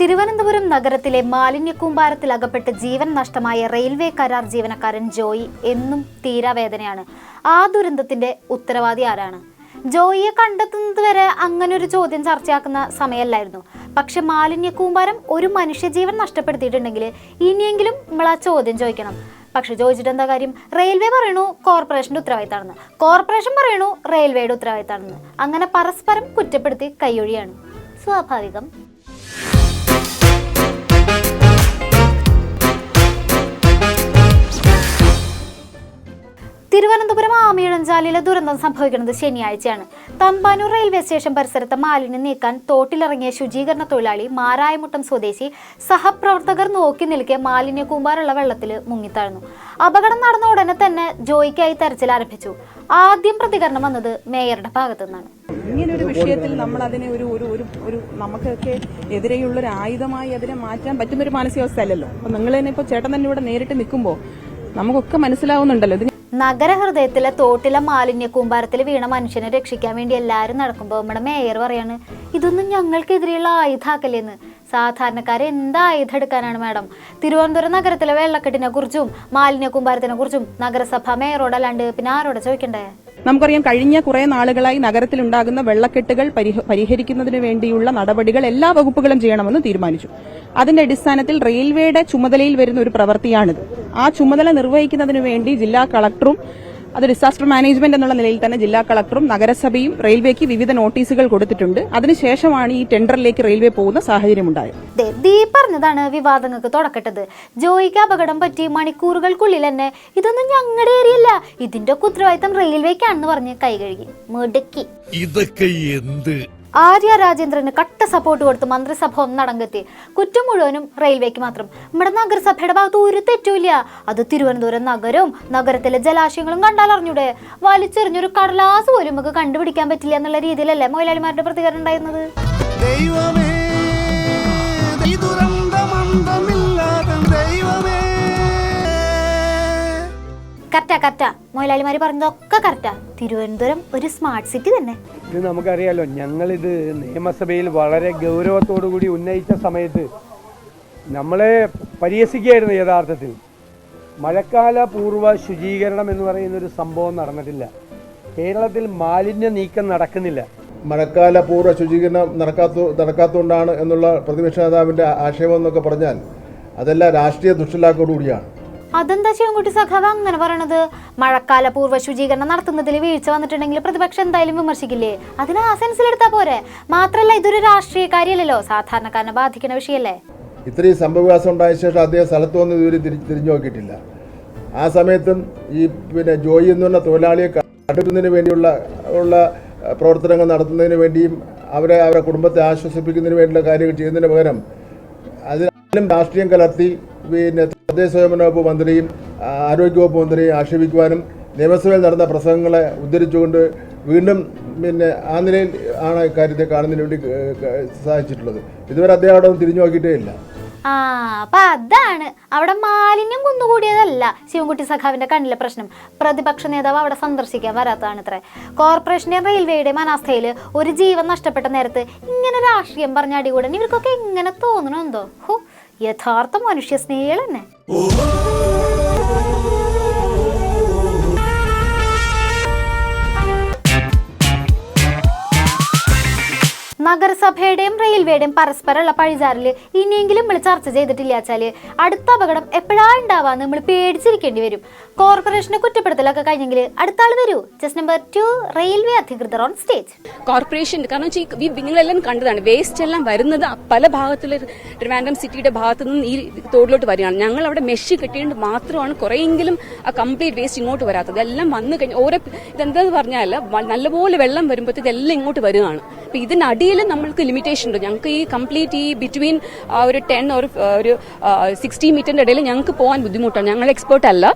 തിരുവനന്തപുരം നഗരത്തിലെ മാലിന്യ കൂമ്പാരത്തിൽ അകപ്പെട്ട് ജീവൻ നഷ്ടമായ റെയിൽവേ കരാർ ജീവനക്കാരൻ ജോയി എന്നും തീരാവേദനയാണ്. ആ ദുരന്തത്തിന്റെ ഉത്തരവാദി ആരാണ്? ജോയിയെ കണ്ടെത്തുന്നത് വരെ അങ്ങനെ ഒരു ചോദ്യം ചർച്ചയാക്കുന്ന സമയമല്ലായിരുന്നു. പക്ഷെ മാലിന്യ കൂമ്പാരം ഒരു മനുഷ്യജീവൻ നഷ്ടപ്പെടുത്തിയിട്ടുണ്ടെങ്കിൽ ഇനിയെങ്കിലും നമ്മൾ ആ ചോദ്യം ചോദിക്കണം. പക്ഷെ ചോദിച്ചിട്ട് എന്താ കാര്യം? റെയിൽവേ പറയണു കോർപ്പറേഷന്റെ ഉത്തരവാദിത്തമാണെന്ന്. കോർപ്പറേഷൻ പറയണു റെയിൽവേയുടെ ഉത്തരവാദിത്തമാണെന്ന്. അങ്ങനെ പരസ്പരം കുറ്റപ്പെടുത്തി കൈയൊഴിയാണ്. സ്വാഭാവികം. തിരുവനന്തപുരം ആമിഴഞ്ചാലിലെ ദുരന്തം സംഭവിക്കുന്നത് ശനിയാഴ്ചയാണ്. തമ്പാനൂർ റെയിൽവേ സ്റ്റേഷൻ പരിസരത്ത് മാലിന്യം നീക്കാൻ തോട്ടിലിറങ്ങിയ ശുചീകരണ തൊഴിലാളി മാരായമുട്ടം സ്വദേശി സഹപ്രവർത്തകർ നോക്കി നിൽക്കെ മാലിന്യ കൂമ്പാറുള്ള വെള്ളത്തിൽ മുങ്ങിത്താഴ്ന്നു. അപകടം നടന്ന ഉടനെ തന്നെ ജോയിക്കായി തെരച്ചിൽ ആരംഭിച്ചു. ആദ്യം പ്രതികരണം വന്നത് മേയറുടെ ഭാഗത്തു നിന്നാണ് ഇങ്ങനൊരു വിഷയത്തിൽ നമ്മൾ അതിനെ ഒരു ഒരു ഒരു ഒരു നമുക്കൊക്കെ എതിരെയുള്ള ഒരു ആയുധമായി അതിനെ മാറ്റാൻ പറ്റുന്ന ഒരു മാനസികാവസ്ഥ അല്ലല്ലോ അപ്പൊ നിങ്ങൾ തന്നെ ചേട്ടൻ തന്നെ ഇവിടെ നേരിട്ട് നിൽക്കുമ്പോൾ നമുക്കൊക്കെ മനസ്സിലാവുന്നുണ്ടല്ലോ. ഇത് നഗരഹൃദയത്തിലെ തോട്ടിലെ മാലിന്യ കൂമ്പാരത്തിൽ വീണ മനുഷ്യനെ രക്ഷിക്കാൻ വേണ്ടി എല്ലാവരും നടക്കുമ്പോൾ നമ്മുടെ മേയർ പറയാണ് ഇതൊന്നും ഞങ്ങൾക്കെതിരെയുള്ള ആയുധാക്കലെന്ന് സാധാരണക്കാരെ എന്താ ആയുധം എടുക്കാനാണ് മാഡം? തിരുവനന്തപുരം നഗരത്തിലെ വെള്ളക്കെട്ടിനെ കുറിച്ചും മാലിന്യ കൂമ്പാരത്തിനെ കുറിച്ചും നഗരസഭ മേയറോടല്ലാണ്ട് പിന്നെ ആരോടെ ചോദിക്കണ്ടേ? നമുക്കറിയാം കഴിഞ്ഞ കുറെ നാളുകളായി നഗരത്തിലുണ്ടാകുന്ന വെള്ളക്കെട്ടുകൾ പരിഹ- പരിഹരിക്കുന്നതിന് വേണ്ടിയുള്ള നടപടികൾ എല്ലാ വകുപ്പുകളും ചെയ്യണമെന്ന് തീരുമാനിച്ചു. അതിന്റെ അടിസ്ഥാനത്തിൽ റെയിൽവേയുടെ ചുമതലയിൽ വരുന്ന ഒരു പ്രവൃത്തിയാണിത്. ആ ചുമതല നിർവഹിക്കുന്നതിനു വേണ്ടി ജില്ലാ കളക്ടറും അത് ഡിസാസ്റ്റർ മാനേജ്മെന്റ് എന്നുള്ള നിലയിൽ തന്നെ ജില്ലാ കളക്ടറും നഗരസഭയും റെയിൽവേക്ക് വിവിധ നോട്ടീസുകൾ കൊടുത്തിട്ടുണ്ട്. അതിനുശേഷമാണ് ഈ ടെൻഡറിലേക്ക് റെയിൽവേ പോകുന്ന സാഹചര്യമുണ്ടായത്. ദേ, ദീ പറഞ്ഞതാണ് വിവാദങ്ങൾക്ക് തുടക്കട്ടത്. ജോയിക്ക് അപകടം പറ്റി മണിക്കൂറുകൾക്കുള്ളിൽ തന്നെ ഇതൊന്നും ഞങ്ങളുടെ ഏരിയല്ല ഇതിന്റെ ഒക്കെ ഉത്തരവാദിത്തം റെയിൽവേക്കാണെന്ന് പറഞ്ഞ് കൈ കഴുകി. മിടുക്കി. ഇതൊക്കെ എന്ത് ആര്യ രാജേന്ദ്രന് കട്ട സപ്പോർട്ട് കൊടുത്ത് മന്ത്രിസഭ ഒന്നടങ്കെത്തി. കുറ്റം മുഴുവനും റെയിൽവേക്ക് മാത്രം. നമ്മുടെ നഗരസഭയുടെ ഭാഗത്ത് ഒരു തെറ്റുമില്ല. അത് തിരുവനന്തപുരം നഗരവും നഗരത്തിലെ ജലാശയങ്ങളും കണ്ടാൽ അറിഞ്ഞൂടെ? വലിച്ചെറിഞ്ഞൊരു കടലാസ് പോലും നമുക്ക് കണ്ടുപിടിക്കാൻ പറ്റില്ല എന്നുള്ള രീതിയിലല്ലേ മൊയിലാളിമാരുടെ പ്രതികരണം ഉണ്ടായിരുന്നത്? ദൈവമേ കറക്റ്റാ കറക്റ്റാ മൊയിലാളിമാര് പറഞ്ഞതൊക്കെ കറക്റ്റാ തിരുവനന്തപുരം ഒരു സ്മാർട്ട് സിറ്റി തന്നെ. ഇത് നമുക്കറിയാലോ ഞങ്ങളിത് നിയമസഭയിൽ വളരെ ഗൗരവത്തോടു കൂടി ഉന്നയിച്ച സമയത്ത് നമ്മളെ പരിഹസിക്കുകയായിരുന്നു യഥാർത്ഥത്തിൽ. മഴക്കാല പൂർവ ശുചീകരണം എന്ന് പറയുന്ന ഒരു സംഭവം നടന്നിട്ടില്ല. കേരളത്തിൽ മാലിന്യ നീക്കം നടക്കുന്നില്ല. മഴക്കാല പൂർവ ശുചീകരണം നടക്കാത്ത നടക്കാത്തതുകൊണ്ടാണ് എന്നുള്ള പ്രതിപക്ഷ നേതാവിന്റെ ആക്ഷേപം എന്നൊക്കെ പറഞ്ഞാൽ അതെല്ലാം രാഷ്ട്രീയ ദുഷ്ടലാക്കോടുകൂടിയാണ് അതെന്താ ശിവൻകുട്ടി സഖാവ് അങ്ങനെ പറയണത്? മഴക്കാല പൂർവ ശുചീകരണം നടത്തുന്നതിൽ വീഴ്ച വന്നിട്ടുണ്ടെങ്കിൽ പ്രതിപക്ഷം എന്തായാലും വിമർശിക്കില്ലേ? അതിന് ആ സെൻസിലെടുത്താ പോരെ. മാത്രല്ല ഇതൊരു രാഷ്ട്രീയ കാര്യമല്ലല്ലോ. സാധാരണക്കാരനെ ബാധിക്കുന്ന വിഷയല്ലേ ഇത്രയും സംഭവവികാസം ഉണ്ടായ ശേഷം അദ്ദേഹം സ്ഥലത്ത് വന്ന് ഇതുവരെ തിരിഞ്ഞു നോക്കിയിട്ടില്ല. ആ സമയത്തും ഈ പിന്നെ ജോയി എന്ന് പറഞ്ഞ തൊഴിലാളിയെ കണ്ടെത്തുന്നതിന് വേണ്ടിയുള്ള ഉള്ള പ്രവർത്തനങ്ങൾ നടത്തുന്നതിന് വേണ്ടിയും അവരെ അവരുടെ കുടുംബത്തെ ആശ്വസിപ്പിക്കുന്നതിന് വേണ്ടിയുള്ള കാര്യങ്ങൾ ചെയ്യുന്നതിന് പകരം രാഷ്ട്രീയം കലർത്തി പിന്നെ തദ്ദേശ സ്വയംഭരണ വകുപ്പ് മന്ത്രിയും ആരോഗ്യവകുപ്പ് മന്ത്രിയും ആക്ഷേപിക്കുവാനും നിയമസഭയിൽ നടന്ന പ്രസംഗങ്ങളെ ഉദ്ധരിച്ചുകൊണ്ട് വീണ്ടും പിന്നെ ആ നിലയിൽ ആണ് കാര്യത്തെ കാണുന്നതിന് വേണ്ടി സഹായിച്ചിട്ടുള്ളത്. ഇതുവരെ അദ്ദേഹം അവിടെ തിരിഞ്ഞു നോക്കിയിട്ടേ ഇല്ല. ആ അപ്പൊ അതാണ്. അവിടെ മാലിന്യം കുന്നുകൂടിയതല്ല ശിവൻകുട്ടി സഖാവിന്റെ കണ്ണിലെ പ്രശ്നം. പ്രതിപക്ഷ നേതാവ് അവിടെ സന്ദർശിക്കാൻ വരാത്തതാണ് ഇത്ര കോർപ്പറേഷന്റെയും റെയിൽവേയുടെ അനാസ്ഥയിൽ ഒരു ജീവൻ നഷ്ടപ്പെട്ട നേരത്ത് ഇങ്ങനെ രാഷ്ട്രീയം പറഞ്ഞ അടികൂടൻ ഇവർക്കൊക്കെ എങ്ങനെ തോന്നണമെന്തോ ഹോ യഥാർത്ഥ മനുഷ്യ സ്നേഹികൾ തന്നെ. നഗരസഭയുടെയും റെയിൽവേയുടെയും പരസ്പരമുള്ള പഴിചാറിൽ ഇനിയെങ്കിലും നമ്മൾ ചർച്ച ചെയ്തിട്ടില്ല വെച്ചാൽ അടുത്ത അപകടം എപ്പോഴാ ഉണ്ടാവാന്ന് നമ്മൾ പേടിച്ചിരിക്കേണ്ടി വരും. കോർപ്പറേഷനെ കുറ്റപ്പെടുത്തലൊക്കെ കഴിഞ്ഞെങ്കിൽ അടുത്ത ആൾ വരൂ. ജസ്റ്റ് നമ്പർ ടു റെയിൽവേ അധികൃതർ ഓൺ സ്റ്റേജ് കോർപ്പറേഷൻ കാരണം നിങ്ങളെല്ലാം കണ്ടതാണ്. വേസ്റ്റ് എല്ലാം വരുന്നത് പല ഭാഗത്തുള്ള ട്രിവാൻഡ്രം സിറ്റിയുടെ ഭാഗത്തു നിന്ന് ഈ തോടിലോട്ട് വരികയാണ്. ഞങ്ങൾ അവിടെ മെഷ് കെട്ടിയിട്ട് മാത്രമാണ് കുറെയെങ്കിലും ആ കംപ്ലീറ്റ് വേസ്റ്റ് ഇങ്ങോട്ട് വരാത്തത്. എല്ലാം വന്നു കഴിഞ്ഞ് ഓരോ ഇതെന്താന്ന് പറഞ്ഞാൽ നല്ലപോലെ വെള്ളം വരുമ്പോഴത്തേക്ക് ഇതെല്ലാം ഇങ്ങോട്ട് വരികയാണ്. അപ്പൊ ഇതിനടിയിൽ നമ്മൾക്ക് ലിമിറ്റേഷൻ ഉണ്ട്. ഞങ്ങൾക്ക് ഈ കംപ്ലീറ്റ് ഈ ബിറ്റ്വീൻ ഒരു ടെൻ ഒരു സിക്സ്റ്റി മീറ്ററിന്റെ ഇടയിൽ ഞങ്ങൾക്ക് പോകാൻ ബുദ്ധിമുട്ടാണ്. ഞങ്ങൾ എക്സ്പേർട്ട് അല്ല.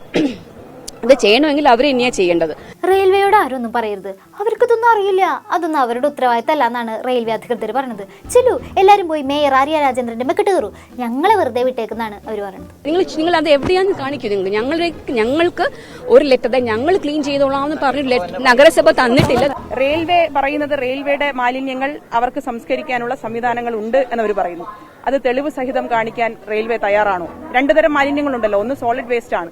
ഇത് ചെയ്യണമെങ്കിൽ അവർ ഇനിയാ ചെയ്യേണ്ടത്. റെയിൽവേയോട് ആരൊന്നും ഒന്നും പറയരുത്. അവർക്കിതൊന്നും അറിയില്ല. അതൊന്നും അവരുടെ ഉത്തരവാദിത്തമല്ല എന്നാണ് റെയിൽവേ അധികൃതർ പറഞ്ഞത്. ചെല്ലു എല്ലാരും പോയി മേയർ ആര്യ രാജേന്ദ്രന്റെ മെക്കിട്ട് കയറൂ. ഞങ്ങളെ വെറുതെ വിട്ടേക്കെന്നാണ് അവർ പറയുന്നത് നിങ്ങൾ നിങ്ങൾ അത് എവിടെയാന്ന് കാണിക്കൂ നിങ്ങൾ. ഞങ്ങളുടെ ഞങ്ങൾക്ക് ഒരു ലെറ്റർ ഞങ്ങൾ ക്ലീൻ ചെയ്തോളാം എന്ന് പറഞ്ഞു ലെറ്റർ നഗരസഭ തന്നിട്ടില്ല. റെയിൽവേ പറയുന്നത് റെയിൽവേയുടെ മാലിന്യങ്ങൾ അവർക്ക് സംസ്കരിക്കാനുള്ള സംവിധാനങ്ങൾ ഉണ്ട് എന്നവർ പറയുന്നു. അത് തെളിവ് സഹിതം കാണിക്കാൻ റെയിൽവേ തയ്യാറാണോ? രണ്ടുതരം മാലിന്യങ്ങളുണ്ടല്ലോ. ഒന്ന് സോളിഡ് വേസ്റ്റ് ആണ്.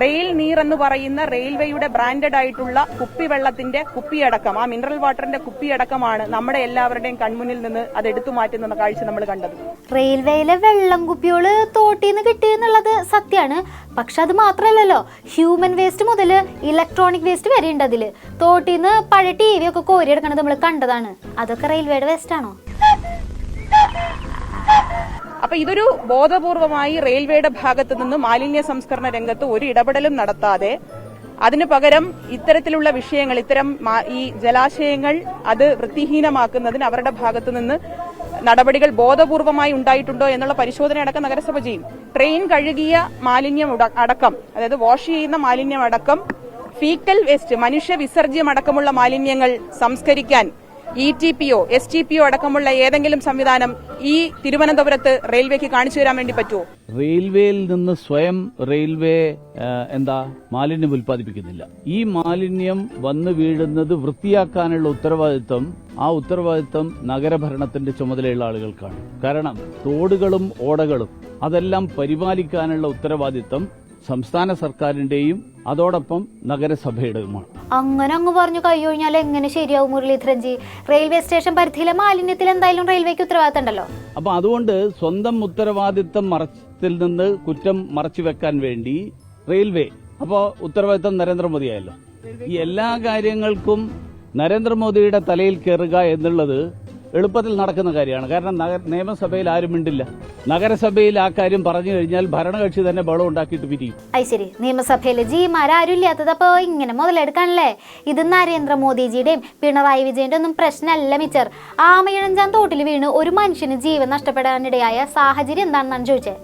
റെയിൽ നീർ എന്ന് പറയുന്ന റെയിൽവേയുടെ ബ്രാൻഡഡ് ആയിട്ടുള്ള കുപ്പിവെള്ളത്തിന്റെ കുപ്പിയടക്കം. ആ മിനറൽ വാട്ടറിന്റെ കുപ്പിയടക്കമാണ് നമ്മുടെ എല്ലാവരുടെയും കൺമുന്നിൽ നിന്ന് അത് എടുത്തു മാറ്റുന്ന കാഴ്ച നമ്മൾ കണ്ടത്. റെയിൽവേയിലെ വെള്ളം കുപ്പിയോൾ തോട്ടിന്ന് കിട്ടി എന്നുള്ളത് സത്യമാണ് പക്ഷെ അത് മാത്രമല്ലല്ലോ ഹ്യൂമൻ വേസ്റ്റ് മുതൽ ഇലക്ട്രോണിക് വേസ്റ്റ് വരെ ഉണ്ട് അതിൽ. നിന്ന് പഴയ ടി വി ഒക്കെ കോരിയെടുക്കണത് നമ്മൾ കണ്ടതാണ്. അതൊക്കെ റെയിൽവേയുടെ വേസ്റ്റ് ആണോ? അപ്പൊ ഇതൊരു ബോധപൂർവമായി റെയിൽവേയുടെ ഭാഗത്തു നിന്ന് മാലിന്യ സംസ്കരണ രംഗത്ത് ഒരു ഇടപെടലും നടത്താതെ അതിനു പകരം ഇത്തരത്തിലുള്ള വിഷയങ്ങൾ ഇത്തരം ഈ ജലാശയങ്ങൾ അത് വൃത്തിഹീനമാക്കുന്നതിന് അവരുടെ ഭാഗത്തു നിന്ന് നടപടികൾ ബോധപൂർവമായി ഉണ്ടായിട്ടുണ്ടോ എന്നുള്ള പരിശോധന അടക്കം നഗരസഭ ചെയ്യും. ട്രെയിൻ കഴുകിയ മാലിന്യം അടക്കം അതായത് വാഷ് ചെയ്യുന്ന മാലിന്യം അടക്കം ഫീക്കൽ വേസ്റ്റ് മനുഷ്യ വിസർജ്യം അടക്കമുള്ള മാലിന്യങ്ങൾ സംസ്കരിക്കാൻ E T P or S T P or അടക്കമുള്ള ഏതെങ്കിലും സംവിധാനം ഈ തിരുവനന്തപുരത്ത് റെയിൽവേക്ക് കാണിച്ചു തരാൻ വേണ്ടി പറ്റുമോ? റെയിൽവേയിൽ നിന്ന് സ്വയം റെയിൽവേ എന്താ മാലിന്യം ഉൽപ്പാദിപ്പിക്കുന്നില്ല. ഈ മാലിന്യം വന്നു വീഴുന്നത് വൃത്തിയാക്കാനുള്ള ഉത്തരവാദിത്വം ആ ഉത്തരവാദിത്വം നഗരഭരണത്തിന്റെ ചുമതലയുള്ള ആളുകൾക്കാണ്. കാരണം തോടുകളും ഓടകളും അതെല്ലാം പരിപാലിക്കാനുള്ള ഉത്തരവാദിത്വം സംസ്ഥാന സർക്കാരിന്റെയും അതോടൊപ്പം നഗരസഭയുടെയുമാണ്. അങ്ങനെ അങ്ങ് പറഞ്ഞു കഴിഞ്ഞാൽ എങ്ങനെ ശരിയാവും മുരളീധരൻജി? റെയിൽവേ സ്റ്റേഷൻ പരിധിയിലെ മാലിന്യത്തിൽ എന്തായാലും റെയിൽവേക്ക് ഉത്തരവാദിത്തം ഉണ്ടല്ലോ അപ്പൊ അതുകൊണ്ട് സ്വന്തം ഉത്തരവാദിത്തം മറച്ചിൽ നിന്ന് കുറ്റം മറച്ചു വെക്കാൻ വേണ്ടി റെയിൽവേ അപ്പോ ഉത്തരവാദിത്തം നരേന്ദ്രമോദിയായല്ലോ. ഈ എല്ലാ കാര്യങ്ങൾക്കും നരേന്ദ്രമോദിയുടെ തലയിൽ കയറുക എന്നുള്ളത് എളുപ്പത്തിൽ നടക്കുന്ന കാര്യമാണ്. കാരണം നഗര നിയമസഭയിൽ ആരും മിണ്ടില്ല. നഗരസഭയിൽ ആ കാര്യം പറഞ്ഞു കഴിഞ്ഞാൽ ഭരണകക്ഷി തന്നെ ബളം ഉണ്ടാക്കിയിട്ട് പിരിയും. അത് ശരി. നിയമസഭയിലെ ജിമാരാരും ഇല്ലാത്തത് അപ്പോൾ ഇങ്ങനെ മുതലെടുക്കാണല്ലേ ഇത് നരേന്ദ്രമോദിജിയുടെയും പിണറായി വിജയന്റെ ഒന്നും പ്രശ്നമല്ല മിച്ചർ. ആമയിഴഞ്ചാൻ തോട്ടിൽ വീണ് ഒരു മനുഷ്യന് ജീവൻ നഷ്ടപ്പെടാനിടയായ സാഹചര്യം എന്താണെന്നാണ് ചോദിച്ചത്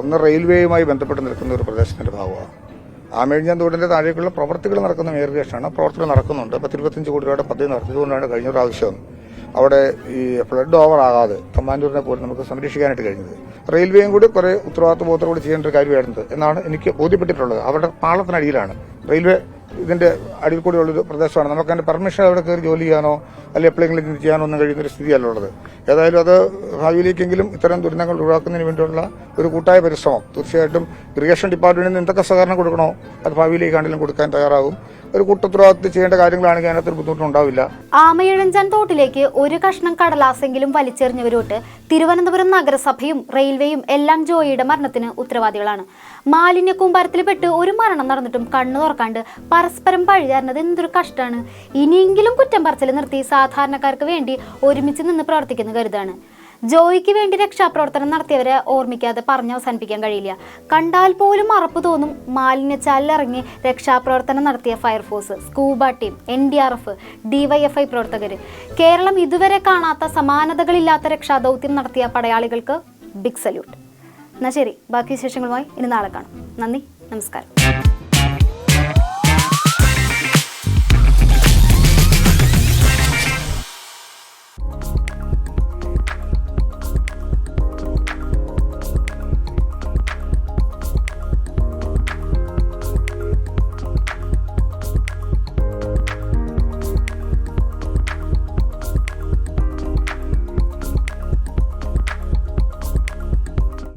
ഒന്ന് റെയിൽവേയുമായി ബന്ധപ്പെട്ട് നിൽക്കുന്ന ഒരു പ്രദേശത്തിന്റെ ഭാഗമാണ്. ആമേഴിഞ്ഞാൻ തോടിന്റെ താഴേക്കുള്ള പ്രവർത്തികൾ നടക്കുന്ന മേൽഗേഷാണ് പ്രവർത്തികൾ നടക്കുന്നുണ്ട്. പത്തിരുപത്തഞ്ച് കോടി രൂപയുടെ പദ്ധതി നടത്തിയതുകൊണ്ടാണ് കഴിഞ്ഞ പ്രാവശ്യം അവിടെ ഈ ഫ്ലഡ് ഓവർ ആകാതെ കമാൻഡൂരിനെ പോലും നമുക്ക് സംരക്ഷിക്കാനായിട്ട് കഴിഞ്ഞത്. റെയിൽവേയും കൂടി കുറെ കൂടി ചെയ്യേണ്ട ഒരു കാര്യമായിരുന്നത് എന്നാണ് എനിക്ക് ബോധ്യപ്പെട്ടിട്ടുള്ളത്. അവരുടെ പാളത്തിനടിയിലാണ്. റെയിൽവേ ഇതിന്റെ അടിയിൽ കൂടിയുള്ളൊരു പ്രദേശമാണ്. നമുക്ക് അതിന്റെ പെർമിഷൻ അവിടെ കയറി ജോലി ചെയ്യാനോ അല്ലെങ്കിൽ എപ്പോഴെങ്കിലും ചെയ്യാനോ ഒന്നും കഴിയുന്ന ഒരു സ്ഥിതിയല്ല ഉള്ളത്. ഏതായാലും അത് ഭാവിയിലേക്കെങ്കിലും ഇത്തരം ദുരന്തങ്ങൾ ഒഴിവാക്കുന്നതിന് വേണ്ടിയുള്ള ഒരു കൂട്ടായ പരിശ്രമം. തീർച്ചയായിട്ടും ഇറിഗേഷൻ ഡിപ്പാർട്ട്മെന്റിൽ നിന്ന് എന്തൊക്കെ സഹകരണം കൊടുക്കണോ അത് ഭാവിയിലേക്കാണെങ്കിലും കൊടുക്കാൻ തയ്യാറാകും. ഒരു കൂട്ടുത്തരവാദിത്തം ചെയ്യേണ്ട കാര്യങ്ങളാണെങ്കിൽ അതിനകത്തൊരു ബുദ്ധിമുട്ടുണ്ടാവില്ല. ആമയിഴഞ്ചാൻ തോട്ടിലേക്ക് ഒരു കഷ്ണം കടലാസെങ്കിലും വലിച്ചെറിഞ്ഞവരോട്ട് തിരുവനന്തപുരം നഗരസഭയും റെയിൽവേയും എല്ലാം ജോയിയുടെ മരണത്തിന് ഉത്തരവാദികളാണ്. മാലിന്യ കൂമ്പാരത്തിൽപ്പെട്ട് ഒരു മരണം നടന്നിട്ടും കണ്ണു തുറക്കാണ്ട് പരസ്പരം പഴിചാരുന്നത് എന്തൊരു കഷ്ടമാണ്. ഇനിയെങ്കിലും കുറ്റം പറച്ചിൽ നിർത്തി സാധാരണക്കാർക്ക് വേണ്ടി ഒരുമിച്ച് നിന്ന് പ്രവർത്തിക്കുന്ന കരുതാണ്. ജോയിക്ക് വേണ്ടി രക്ഷാപ്രവർത്തനം നടത്തിയവരെ ഓർമ്മിക്കാതെ പറഞ്ഞ് അവസാനിപ്പിക്കാൻ കഴിയില്ല. കണ്ടാൽ പോലും മറപ്പ് തോന്നും മാലിന്യച്ചാലിലിറങ്ങി രക്ഷാപ്രവർത്തനം നടത്തിയ fire force scuba team N D R F DYFI പ്രവർത്തകർ കേരളം ഇതുവരെ കാണാത്ത സമാനതകളില്ലാത്ത രക്ഷാദൗത്യം നടത്തിയ പടയാളികൾക്ക് ബിഗ് സല്യൂട്ട് എന്നാൽ ശരി ബാക്കി വിശേഷങ്ങളുമായി ഇനി നാളെ കാണാം. നന്ദി നമസ്കാരം.